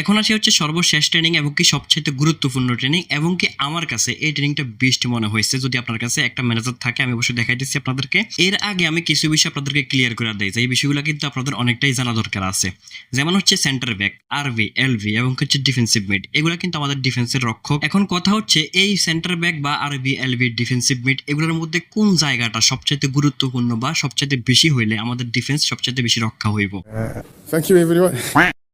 এখন আসি হচ্ছে সর্বশেষ ট্রেনিং এবং কি সবচেয়ে গুরুত্বপূর্ণ ট্রেনিং এবং কি আমার কাছে এই ট্রেনিংটা বেস্ট মনে হয়েছে। যদি আপনার কাছে একটা ম্যানেজার থাকে আমি অবশ্যই দেখাই দিচ্ছি আপনাদেরকে। এর আগে আমি কিছু বিষয় আপনাদেরকে ক্লিয়ার করে দিই এই বিষয়গুলো কিন্তু আপনাদের অনেকটাই জানা দরকার আছে। যেমন হচ্ছে সেন্টার ব্যাক আরভি এলভি এবং হচ্ছে ডিফেন্সিভ মিড এগুলো কিন্তু আমাদের ডিফেন্সের রক্ষক। এখন কথা হচ্ছে এই সেন্টার ব্যাক বা আরভি এলভি ডিফেন্সিভ মিড এগুলোর মধ্যে কোন জায়গাটা সবচাইতে গুরুত্বপূর্ণ বা সবচাইতে বেশি হইলে আমাদের ডিফেন্স সবচাইতে বেশি রক্ষা হইব? Thank you, everyone.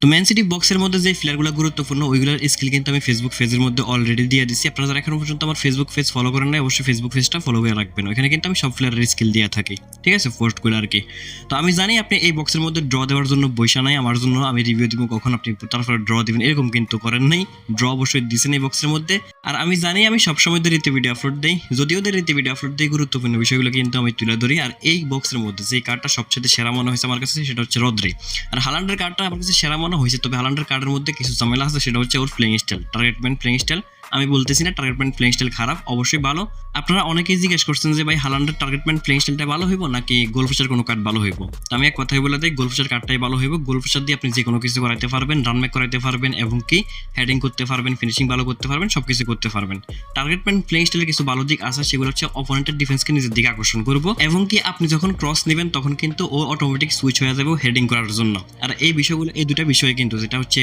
তো ম্যান সিটি বক্সের মধ্যে যে প্লেয়ারগুলো গুরুত্বপূর্ণ, ওইগুলোর স্কিল কিন্তু আমি ফেসবুক পেজের মধ্যে অলরেডি দিয়ে দিচ্ছি আপনারা যারা এখনও পর্যন্ত আমার ফেসবুক পেজ ফলো করেন না অবশ্যই ফেসবুক পেজটা ফলো করে রাখবেন। ওখানে কিন্তু আমি সব প্লেয়ারের স্কিল দিয়ে থাকি, ঠিক আছে? পোস্টগুলো আর কি। তো আমি জানি আপনি এই বক্সের মধ্যে ড্র দেওয়ার জন্য বৈশা নাই, আমার জন্য আমি রিভিউ দিব, কখন আপনি তারপরে ড্র দিবেন, এরকম কিন্তু করেন নাই। ড্র অবশ্যই দিয়েছেন এই বক্সের মধ্যে। আর আমি জানি আমি সবসময় দেরিতে ভিডিও আপলোড দিই, যদিও দেরিতে ভিডিও আপলোড দিই, গুরুত্বপূর্ণ বিষয়গুলো কিন্তু আমি তুলে ধরি। আর এই বক্সের মধ্যে যে কার্ডটা সবচেয়ে সেরা মনে হয়েছে আমার কাছে, সেটা হচ্ছে রদ্রি। আর হালান্ডের কার্ডটা আমার কাছে সেরা মনে হয়েছে, তবে হালান্ডের কার্ডের মধ্যে কিছু ঝামেলা আছে, সেটা হচ্ছে ওর playing style target man playing style আমি বলতেছি না টার্গেট ম্যান প্লেইং স্টাইল খারাপ, অবশ্যই ভালো। আপনারা অনেকেই জিজ্ঞেস করছেন যে, ভাই হালান্ডের টার্গেট ম্যান প্লেইং স্টাইলটা ভালো হইব, নাকি গোলফিশার কোনো কার্ড ভালো হইব? তো আমি এক কথাই বলে দিই গোলফিশার কার্ডটাই ভালো হইব। গোলফিশার দিয়ে আপনি যে কোনো কিছু করাইতে পারবেন রানম্যাক করাইতে পারবেন, এবং কি হেডিং করতে পারবেন ফিনিশিং ভালো করতে পারবেন সব কিছু করতে পারবেন। টার্গেট ম্যান প্লেইং স্টাইলের কিছু ভালো দিক আছে, সেগুলো হচ্ছে অপোনেন্টের ডিফেন্সকে নিজের দিকে আকর্ষণ করব, এবং কি, আপনি যখন ক্রস নেবেন, তখন কিন্তু ও অটোমেটিক সুইচ হয়ে যাবে হেডিং করার জন্য। আর এই বিষয়গুলো, এই দুটা বিষয় কিন্তু যেটা হচ্ছে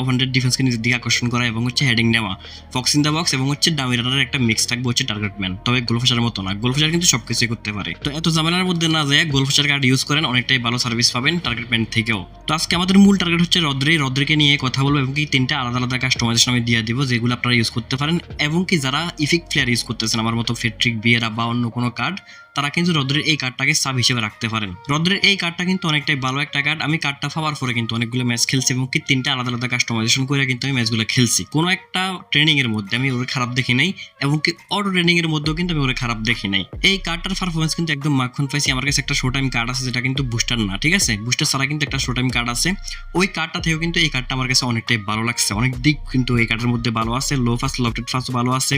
অপোনেন্টের ডিফেন্সকে নিজের দিকে আকর্ষণ করা এবং হচ্ছে হেডিং নেওয়া। ফক্স ইন দ্য বক্স এবং হচ্ছে ডামি রানারের একটা মিক্স থাকবে হচ্ছে টার্গেট ম্যান তবে গোলফিশারের মতো না গোলফিশার কিন্তু সবকিছুই করতে পারে। তো এত ঝামেলার মধ্যে না যায় গোলফিশার কার্ড ইউজ করেন, অনেকটাই ভালো সার্ভিস পাবেন টার্গেট ম্যান থেকেও। তো আজকে আমাদের মূল টার্গেট হচ্ছে রদ্রে। রদ্রিকে নিয়ে কথা বলব এবং কি তিনটা আলাদা আলাদা কাস্টমাইজেশন আমি দিয়ে দিব, যেগুলো আপনারা ইউজ করতে পারেন। এবং কি যারা ইফিক প্লেয়ার ইউজ করতেছেন, আমার মতো ফেট্রিক বিয়েরা বা অন্য কোনো কার্ড তারা কিন্তু রদ্রের এই কার্ডটাকে সাব হিসেবে রাখতে পারেন। রদ্রের এই কার্ডটা কিন্তু অনেকটাই ভালো একটা কার্ড আমি কার্ডটা পাওয়ার পরে কিন্তু অনেকগুলো ম্যাচ খেলছি এবং কি তিনটা আলাদা আলাদা কাস্টমাইজেশন করে কিন্তু আমি ম্যাচগুলো খেলছি। কোনো একটা ট্রেনিং এর মধ্যে আমি ওর খারাপ দেখি নাই এবং কি অটো ট্রেনিং এর মধ্যেও কিন্তু আমি ওর খারাপ দেখি নাই। এই কার্ডটার পারফরমেন্স কিন্তু একদম মাখন পাইছি। আমার কাছে একটা শো টাইম কার্ড আছে যেটা কিন্তু বুস্টার না, ঠিক আছে? বুস্টার ছাড়া কিন্তু একটা শো টাইম কার্ড আছে। ওই কার্ডটা থেকেও কিন্তু এই কার্ডটা আমার কাছে অনেকটাই ভালো লাগছে। অনেক দিক কিন্তু এই কার্ডের মধ্যে ভালো আছে। লো ফাস্ট লফটেড ফাস্ট ভালো আছে।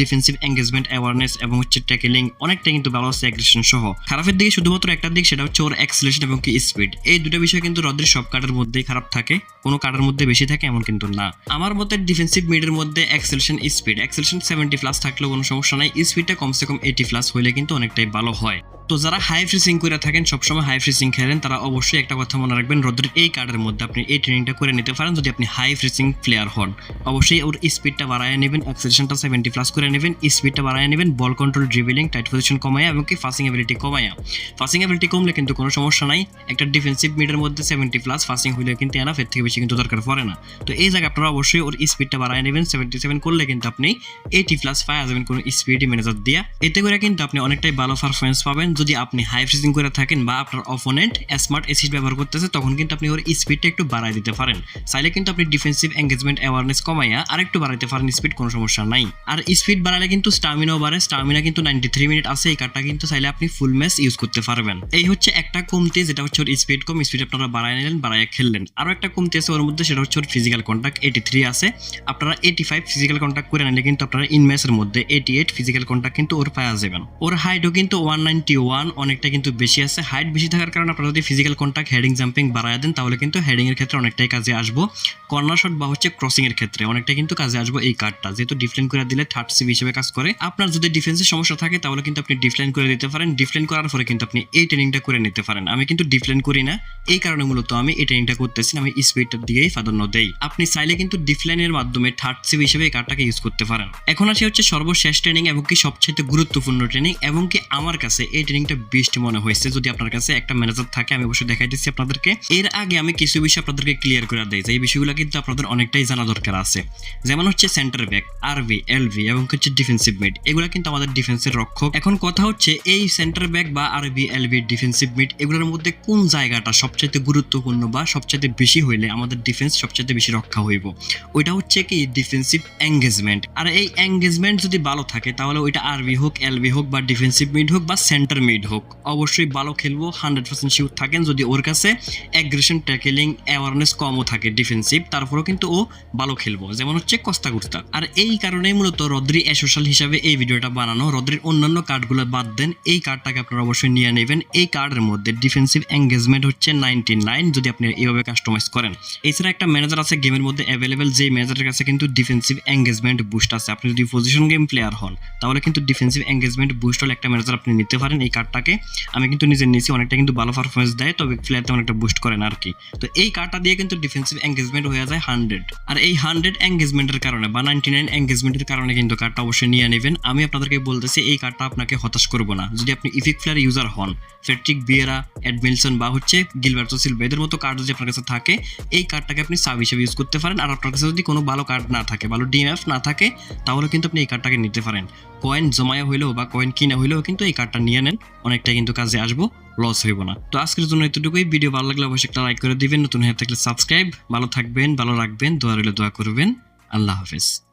ডিফেন্সিভ এঙ্গেজমেন্ট অ্যাওয়ারনেস এবং হচ্ছে ট্যাকেলিং অনেকটাই কিন্তু ভালো আছে অ্যাগ্রেশন সহ। খারাপের দিকে শুধুমাত্র একটা দিক, সেটা হচ্ছে ওর অ্যাক্সিলেশন এবং কি স্পিড এই দুটো বিষয় কিন্তু রদ্রের সব কার্ডের মধ্যেই খারাপ থাকে। কোনো কার্ডের মধ্যে বেশি থাকে, এমন কিন্তু না। আমার মতে ডিফেন্সিভ মিডের মধ্যে acceleration speed acceleration seventy plus থাকলেও কোনো সমস্যা নাই। স্পিডটা কমসে কম এইটি প্লাস হইলে কিন্তু অনেকটাই ভালো হয়। তো যারা হাই ফ্রিসিং করে থাকেন, সবসময় হাই ফ্রিসিং খেলেন তারা অবশ্যই একটা কথা মনে রাখবেন রদ্রের এই কার্ডের মধ্যে আপনি এই ট্রেনিংটা করে নিতে পারেন যদি আপনি হাই ফ্রিসিং প্লেয়ার হন। অবশ্যই ওর স্পিডটা বাড়ায় নেবেন অ্যাক্সিলেশনটা সেভেন্টি প্লাস করে নেবেন স্পিডটা বাড়ায় নেবেন ball control dribbling tight position কমায় এবং কি ফাসিং এবিলিটি কমায়া। ফাসিং এবিলিটি কমলে কিন্তু কোনো সমস্যা নাই। একটা ডিফেন্সিভ মিডের মধ্যে সেভেন্টি প্লাস ফাসিং হইলে কিন্তু এনাফ এর থেকে বেশি কিন্তু দরকার পড়ে না। তো এই জায়গায় আপনারা অবশ্যই ওর স্পিডটা বাড়ায় নেবেন। সেভেন্টি সেভেন করলে কিন্তু আপনি এইটি প্লাস পাওয়া যাবেন কোনো স্পিডি ম্যানেজার দিয়া। এতে করে কিন্তু আপনি অনেকটাই ভালো পারফরমেন্স পাবেন। যদি আপনি হাই ফ্রিজিং করে থাকেন বা আপনার অপোনেন্ট স্মার্ট এসিড ব্যবহার করতেছে, তখন কিন্তু আপনি ওর স্পিডটা একটু বাড়ায় দিতে পারেন। চাইলে কিন্তু আপনি ডিফেন্সিভ এঙ্গেজমেন্ট অ্যাওয়ারনেস কমাইয়া আর একটু বাড়াইতে পারেন স্পিড কোনো সমস্যা নাই। আর স্পিড বাড়ালে কিন্তু স্টামিনাও বাড়ে। স্টামিনা কিন্তু নাইনটি থ্রি মিনিট আছে, এই কার্ডটা কিন্তু চাইলে আপনি ফুল ম্যাচ ইউজ করতে পারবেন। এই হচ্ছে একটা কমতি, যেটা হচ্ছে ওর স্পিড কম স্পিড আপনারা বাড়ায় নিলেন, বাড়ায় খেললেন। আরও একটা কমতি আছে ওর মধ্যে, সেটা হচ্ছে ওর ফিজিক্যাল কন্ট্যাক্ট এইটি থ্রি আছে। আপনারা এইটি ফাইভ ফিজিক্যাল কন্ট্যাক্ট করে নিলে কিন্তু আপনারা ইন ম্যাচের মধ্যে এইটি এইট ফিজিক্যাল কন্ট্যাক্ট কিন্তু ওর পাওয়া যাবেন। ওর হাইটও কিন্তু ওয়ান নাইনটি ওয়ান অনেকটা কিন্তু বেশি আছে। হাইট বেশি থাকার কারণে আপনারা যদি ফিজিক্যাল কন্ট্যাক্ট হেডিং জাম্পিং বাড়ায় দেন, তাহলে কিন্তু হেডিং এর ক্ষেত্রে অনেকটাই কাজে আসব। কর্নার শট বা হচ্ছে ক্রসিং এর ক্ষেত্রে অনেকটা কিন্তু কাজে আসব এই কার্ডটা যেহেতু ডিফলেন করে দিলে থার্ড সিবি হিসেবে কাজ করে। আপনার যদি ডিফেন্সের সমস্যা থাকে, তাহলে কিন্তু আপনি ডিফলেন করে দিতে পারেন ডিফলেন করার পরে কিন্তু আপনি এই ট্রেনিংটা করে নিতে পারেন। আমি কিন্তু ডিফলেন করি না, এই কারণে মূলত আমি এই ট্রেনিংটা করতেছি আমি স্পিডটার দিকেই প্রাধান্য দেই। আপনি চাইলে কিন্তু ডিফলেনের মাধ্যমে থার্ড সিবি হিসেবে এই কার্ডটাকে ইউজ করতে পারেন। এখন আসি হচ্ছে সর্বশেষ ট্রেনিং এবং কি সবচেয়ে গুরুত্বপূর্ণ ট্রেনিং এবং কি আমার কাছে এই ট্রেনিংটা বেস্ট মনে হয়েছে। যদি আপনার কাছে একটা ম্যানেজার থাকে, আমি অবশ্যই দেখাই দিচ্ছি আপনাদেরকে। এর আগে আমি কিছু বিষয় আপনাদেরকে ক্লিয়ার করে দেই এই বিষয়গুলো কিন্তু আপনাদের অনেকটাই জানা দরকার আছে। যেমন হচ্ছে সেন্টার ব্যাক আরভি এলভি এবং হচ্ছে ডিফেন্সিভ মিড এগুলো কিন্তু আমাদের ডিফেন্সের রক্ষক। এখন কথা হচ্ছে এই সেন্টার ব্যাক বা আরভি এলভি ডিফেন্সিভ মিড এগুলোর মধ্যে কোন জায়গাটা সবচেয়ে গুরুত্বপূর্ণ বা সবচেয়ে বেশি হইলে আমাদের ডিফেন্স সবচেয়ে বেশি রক্ষা হইব? ওইটা হচ্ছে কি ডিফেন্সিভ এঙ্গেজমেন্ট আর এই এঙ্গেজমেন্ট যদি ভালো থাকে, তাহলে ওইটা আরভি হোক এলভি হোক বা ডিফেন্সিভ মিড হোক বা সেন্টার মিড হোক, অবশ্যই ভালো খেলব হান্ড্রেড পার্সেন্ট শিওর থাকেন। যদি ওর কাছে অ্যাগ্রেশন ট্যাকেলিং অ্যাওয়ারনেস কমও থাকে ডিফেন্সিভ তারপরেও কিন্তু ও ভালো খেলব। যেমন হচ্ছে কস্তা কুর্তা আর এই কারণেই মূলত রদ্রি অ্যাসোশাল হিসাবে এই ভিডিওটা বানানো। রদ্রির অন্যান্য কার্ডগুলো বাদ দেন। দেন এই কার্ডটাকে আপনারা অবশ্যই নিয়ে নেবেন। এই কার্ডের মধ্যে ডিফেন্সিভ এঙ্গেজমেন্ট হচ্ছে নাইনটি নাইন যদি আপনি এইভাবে কাস্টমাইজ করেন। এছাড়া একটা ম্যানেজার আছে গেমের মধ্যে অ্যাভেলেবেল যে ম্যানেজারের কাছে কিন্তু ডিফেন্সিভ এঙ্গেজমেন্ট বুস্ট আছে। আপনি যদি পজিশন গেম প্লেয়ার হন, তাহলে কিন্তু ডিফেন্সিভ এঙ্গেজমেন্ট বুস্ট হলে একটা ম্যানেজার আপনি নিতে পারেন এই কার্ডটাকে আমি কিন্তু নিজে নিয়েছি, অনেকটা কিন্তু ভালো পারফরমেন্স দেয়, তবে প্লেয়ার তেমন একটা বুস্ট করেন আর কি তো এই কার্ডটা দিয়ে কিন্তু ডিফেন্সিভ এঙ্গেজমেন্ট হয়ে যায় হান্ড্রেড আর এই হান্ড্রেড এঙ্গেজমেন্টের কারণে বা নাইনটি নাইন এঙ্গেজমেন্টের কারণে কিন্তু কার্ডটা অবশ্যই নিয়ে নেবেন। আমি আপনাদেরকে বলতেছি, এই কার্ডটা আপনাকে হতাশ করব না। যদি আপনি ইফিক প্লেয়ার ইউজার হন ফেট্রিক বিয়েরা অ্যাডমিলসন বা হচ্ছে গিলবার্টো সিলভা এদের মতো কার্ড যদি আপনার কাছে থাকে, এই কার্ডটাকে আপনি সাব হিসেবে ইউজ করতে পারেন। আর আপনার কাছে যদি কোনো ভালো কার্ড না থাকে, ভালো ডিএমএফ না থাকে, তাহলে কিন্তু আপনি এই কার্ডটাকে নিতে পারেন। কয়েন জমায়া হইলেও বা কয়েন কিনা হইলেও কিন্তু এই কার্ডটা নিয়ে নেন। অনেকটা কিন্তু কাজে আসব লস হইব না। তো আজকের জন্য এতটুকুই। ভিডিও ভালো লাগলে অবশ্যই একটা লাইক করে দিবেন। নতুন হয়ে থাকলে সাবস্ক্রাইব ভালো থাকবেন, ভালো রাখবেন, দোয়া রইলে, দোয়া করবেন। আল্লাহ হাফেজ।